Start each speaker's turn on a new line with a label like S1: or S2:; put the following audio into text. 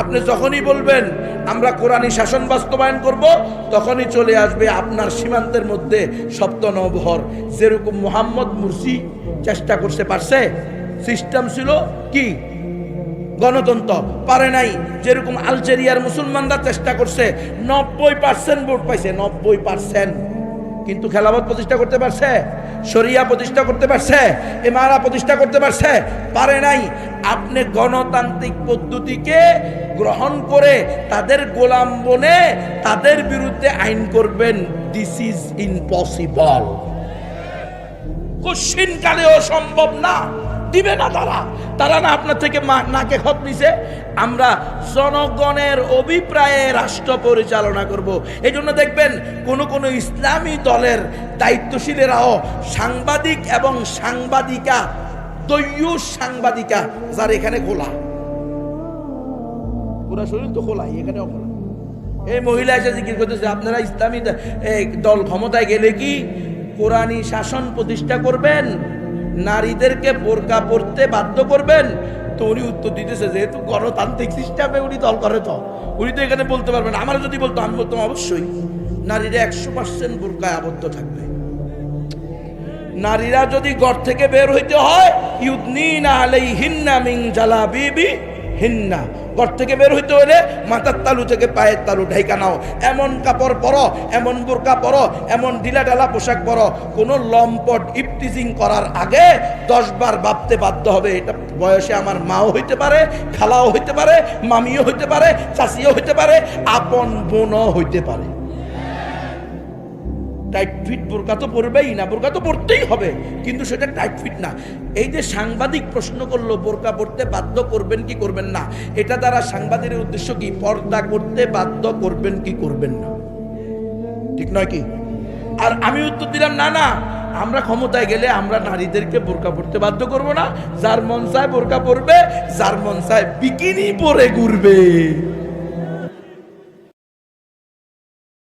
S1: আপনি যখনই বলবেন, আমরা কোরআনী শাসন বাস্তবায়ন করব, তখনই চলে আসবে আপনার সীমান্তের মধ্যে সপ্ত নবহর যেরকম মোহাম্মদ মুরসি চেষ্টা করতে পারছে? সিস্টেম ছিল কি? গণতন্ত্র। পারে নাই। যেরকম আলজেরিয়ার মুসলমানরা চেষ্টা করছে, নব্বই পার্সেন্ট ভোট পাইছে, নব্বই পার্সেন্ট কিন্তু খেলাফত প্রতিষ্ঠা করতে পারছে? শরিয়া প্রতিষ্ঠা করতে পারছে? এমারা প্রতিষ্ঠা করতে পারছে? পারে নাই। আপনি গণতান্ত্রিক পদ্ধতিকে গ্রহণ করে তাদের গোলাম বনে তাদের বিরুদ্ধে আইন করবেন দিস ইজ ইম্পসিবল কশিন কালেও সম্ভব না, দিবে না তারা। তারা না আপনার থেকে নাকে খত নিছে। আমরা জনগণের অভিপ্রায়ে রাষ্ট্র পরিচালনা করব। এই জন্য দেখবেন, কোন কোন ইসলামী দলের দায়িত্বশীলেরাও সাংবাদিক এবং সাংবাদিকা দৈয়ুষ সাংবাদিকা, যার এখানে খোলা। পুরা শরীর তো খোলাই, এখানেও খোলা। এই মহিলা এসে জিজ্ঞেস করতেছে, আপনারা ইসলামী দল ক্ষমতায় গেলে কি কোরআনী শাসন প্রতিষ্ঠা করবেন? নারীদেরকে বোরকা পড়তে বাধ্য করবেন? তো উনি উত্তর দিতেছে, যেহেতু গণতান্ত্রিক সিস্টেমে উনি দল করে তো, উনি তো এখানে বলতে পারবেন আমার যদি বলতো, আমি বলতাম, অবশ্যই। নারীরা একশো পার্সেন্ট বোরকায় আবদ্ধ থাকবে। নারীরা যদি ঘর থেকে বের হইতে হয়, ইউদনিনা আলাইহিন্না মিন জালাবিবি হিন্না। ঘর থেকে বের হইতে হলে মাথার তালু থেকে পায়ের তালু ঢাইকা নাও। এমন কাপড় পরো, এমন বোরকা পরো, এমন ঢিলা ঢালা পোশাক পরো। কোনো লম্পট ইপটিজিং করার আগে দশ বার ভাবতে বাধ্য হবে, এটা বয়সে আমার মাও হইতে পারে, খালাও হইতে পারে, মামিও হইতে পারে চাষিও হইতে পারে, আপন বোনও হইতে পারে। টাইট ফিট বোরকা তো পরবেই না, বোরকা তো পরতেই হবে, কিন্তু সেটা টাইট ফিট না। এই যে সাংবাদিক প্রশ্ন করল, বোরকা পড়তে বাধ্য করবেন কি করবেন না? এটা দ্বারা সাংবাদিকের উদ্দেশ্য কি? পর্দা করতে বাধ্য করবেন কি করবেন না? ঠিক নয় কি? আর আমি উত্তর দিলাম, না না, আমরা ক্ষমতায় গেলে আমরা নারীদেরকে বোরকা পড়তে বাধ্য করব না। যার মন চায় বোরকা পরবে, যার মন চায় বিকিনি পরে ঘুরবে।